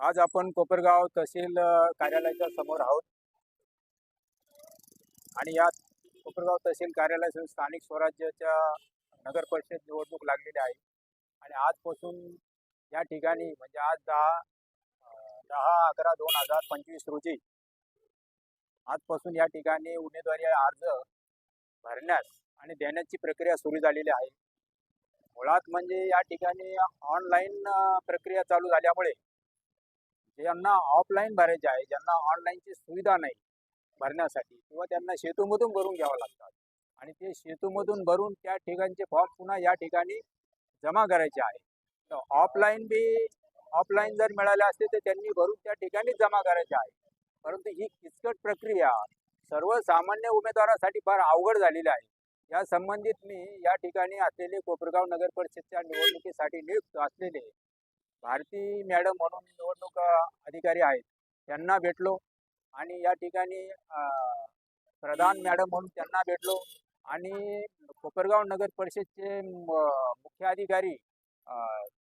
आज आपण कोपरगाव तहसील कार्यालयाच्या समोर आहोत. आणि या कोपरगाव तहसील कार्यालयासह स्थानिक स्वराज्याच्या नगर परिषद निवडणूक लागलेली आहे. आणि आजपासून या ठिकाणी म्हणजे आज दहा दहा अकरा दोन हजार पंचवीस रोजी आजपासून या ठिकाणी उमेदवारी अर्ज भरण्यास आणि देण्याची प्रक्रिया सुरू झालेली आहे. मुळात म्हणजे या ठिकाणी ऑनलाईन प्रक्रिया चालू झाल्यामुळे ज्यांना ऑफलाईन भरायचे आहे ज्यांना ऑनलाईनची सुविधा नाही भरण्यासाठी किंवा त्यांना शेतूमधून भरून घ्यावं लागतात आणि ते शेतूमधून भरून त्या ठिकाणचे फॉर्म पुन्हा या ठिकाणी जमा करायचे आहे. तर ऑफलाईन बी ऑफलाईन जर मिळाले असते तर त्यांनी भरून त्या ठिकाणी जमा करायचे आहे. परंतु ही किचकट प्रक्रिया सर्वसामान्य उमेदवारासाठी फार अवघड झालेली आहे. या संबंधित मी या ठिकाणी असलेले कोपरगाव नगर परिषदच्या निवडणुकीसाठी नियुक्त असलेले भारती मॅडम म्हणून निवडणूक अधिकारी आहेत. त्यांना भेटलो आणि या ठिकाणी प्रधान मॅडम म्हणून त्यांना भेटलो आणि कोपरगाव नगर परिषदचे म- मुख्य अधिकारी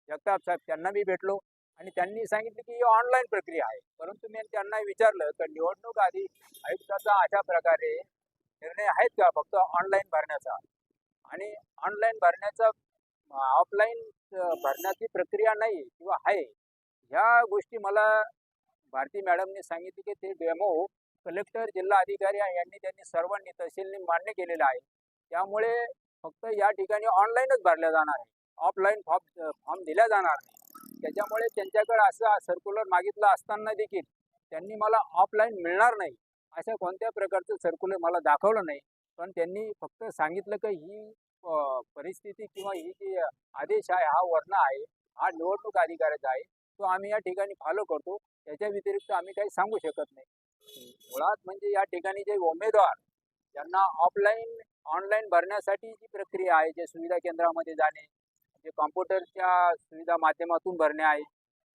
जगताप साहेब त्यांना मी भेटलो आणि त्यांनी सांगितलं की ही ऑनलाईन प्रक्रिया आहे. परंतु मी त्यांना विचारलं तर निवडणूक आधी आयुक्ताचा अशा प्रकारे निर्णय आहेत का फक्त ऑनलाईन भरण्याचा? आणि ऑनलाईन भरण्याचा ऑफलाईन भरण्याची प्रक्रिया नाही किंवा आहे. ह्या गोष्टी मला भारती मॅडमने सांगितली की ते डेमो कलेक्टर जिल्हा अधिकारी यांनी त्यांनी सर्वांनी तहसीलने मान्य केलेलं आहे. त्यामुळे फक्त या ठिकाणी ऑनलाईनच भरल्या जाणार आहे. ऑफलाईन फॉर्म फॉर्म दिल्या जाणार नाही. त्याच्यामुळे त्यांच्याकडे असं सर्क्युलर मागितलं असताना देखील त्यांनी मला ऑफलाईन मिळणार नाही. अशा कोणत्या प्रकारचं सर्क्युलर मला दाखवलं नाही. पण त्यांनी फक्त सांगितलं की ही परिस्थिती किंवा ही जी आदेश आहे हा वर्ण आहे हा निवडणूक अधिकाऱ्याचा आहे तो आम्ही या ठिकाणी फॉलो करतो. त्याच्या व्यतिरिक्त आम्ही काही सांगू शकत नाही. मुळात म्हणजे या ठिकाणी जे उमेदवार ज्यांना ऑफलाईन ऑनलाईन भरण्यासाठी जी प्रक्रिया आहे जे सुविधा केंद्रामध्ये जाणे जे कॉम्प्युटरच्या सुविधा माध्यमातून भरणे आहे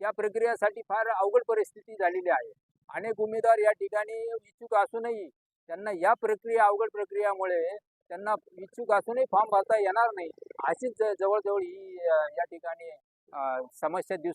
या प्रक्रियासाठी फार अवघड परिस्थिती झालेली आहे. अनेक उमेदवार या ठिकाणी इच्छुक असूनही त्यांना या प्रक्रिया अवघड प्रक्रियामुळे त्यांना इच्छुक असूनही फॉर्म भरता येणार नाही. अशीच जवळजवळ ही या ठिकाणी समस्या दिस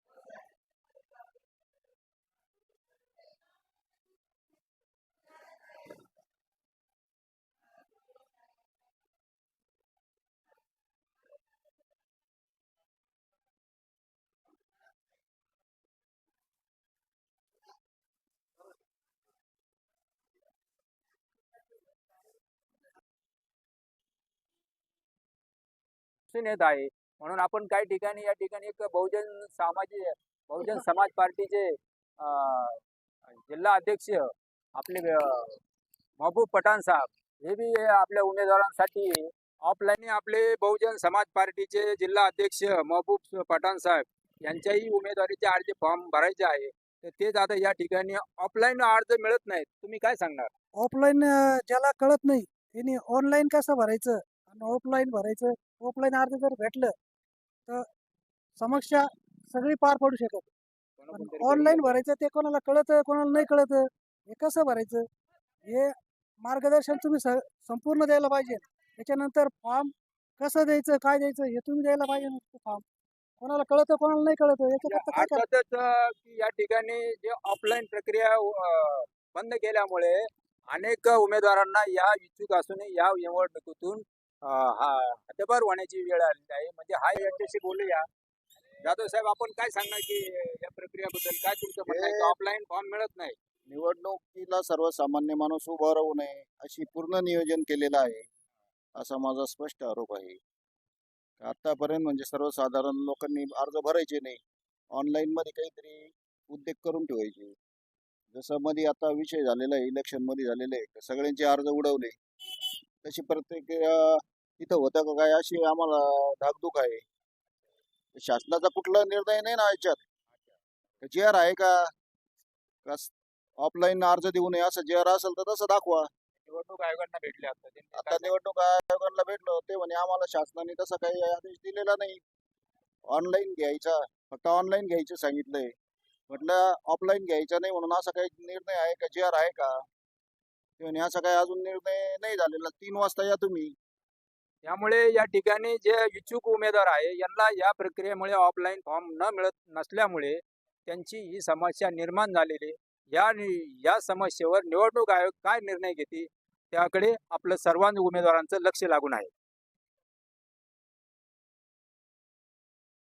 दिसून येत आहे. म्हणून आपण काही ठिकाणी या ठिकाणी एक बहुजन सामाजिक बहुजन समाज पार्टीचे जिल्हा अध्यक्ष आपले महबूब पठाण साहेब हे बी आपल्या उमेदवारांसाठी ऑफलाईन आपले बहुजन समाज पार्टीचे जिल्हा अध्यक्ष महबूब पठाण साहेब यांच्याही उमेदवारीचे अर्ज फॉर्म भरायचे आहे. तर तेच आता या ठिकाणी ऑफलाईन अर्ज मिळत नाहीत. तुम्ही काय सांगणार? ऑफलाईन ज्याला कळत नाही त्यांनी ऑनलाईन कसं भरायचं? आणि ऑफलाईन भरायचं ऑफलाईन अर्ज जर भेटलं तर समस्या सगळी पार पडू शकत. ऑनलाईन भरायचं ते कोणाला कळत कोणाला नाही कळत? हे कसं भरायचं? हे मार्गदर्शन तुम्ही संपूर्ण द्यायला पाहिजे. त्याच्यानंतर फॉर्म कसं द्यायचं काय द्यायचं हे तुम्ही द्यायला पाहिजे फॉर्म कोणाला कळतं कोणाला नाही कळत या ठिकाणी जे ऑफलाईन प्रक्रिया बंद केल्यामुळे अनेक उमेदवारांना या इच्छुक असूनही या निवडणुकीतून हा हद्दपार होण्याची वेळ आलेली आहे. म्हणजे हा यांच्याशी बोलूया. जाधव साहेब आपण काय सांगणार की या प्रक्रियाबद्दल? काय तुमचं म्हणणं आहे? ऑफलाईन फॉर्म मिळत नाही? निवडणुकीला सर्वसामान्य माणूस उभा राहू नये अशी पूर्ण नियोजन केलेलं आहे असा माझा स्पष्ट आरोप आहे. आतापर्यंत म्हणजे सर्वसाधारण लोकांनी अर्ज भरायचे नाही. ऑनलाईन मध्ये काहीतरी उद्योग करून ठेवायचे. जसं मध्ये आता विषय झालेला आहे इलेक्शनमध्ये झालेले सगळ्यांचे अर्ज उडवले. तशी प्रत्येक अं, इथं होतं का काय अशी आम्हाला धाकधूक आहे. शासनाचा कुठला निर्णय नाही ना याच्यात. जी आर आहे का? ऑफलाईन अर्ज देऊ नये असं जे आर असेल तर तसं दाखवा. निवडणूक आयोगांना भेटले आता. आता निवडणूक आयोगाला भेटलो ते म्हणे आम्हाला शासनाने तसा काही आदेश दिलेला नाही. ऑनलाईन घ्यायचा फक्त ऑनलाईन घ्यायचं सांगितलंय. म्हटलं ऑफलाईन घ्यायचा नाही म्हणून असा काही निर्णय आहे का? जे आर आहे का? ते म्हणे असा काही अजून निर्णय नाही झालेला. तीन वाजता या तुम्ही. त्यामुळे या ठिकाणी जे इच्छुक उमेदवार आहे यांना या प्रक्रियेमुळे ऑफलाईन फॉर्म न मिळत नसल्यामुळे त्यांची ही समस्या निर्माण झालेली. आहे. या या समस्येवर निवडणूक आयोग काय निर्णय घेते त्याकडे आपलं सर्वांच उमेदवारांचं लक्ष लागून आहे.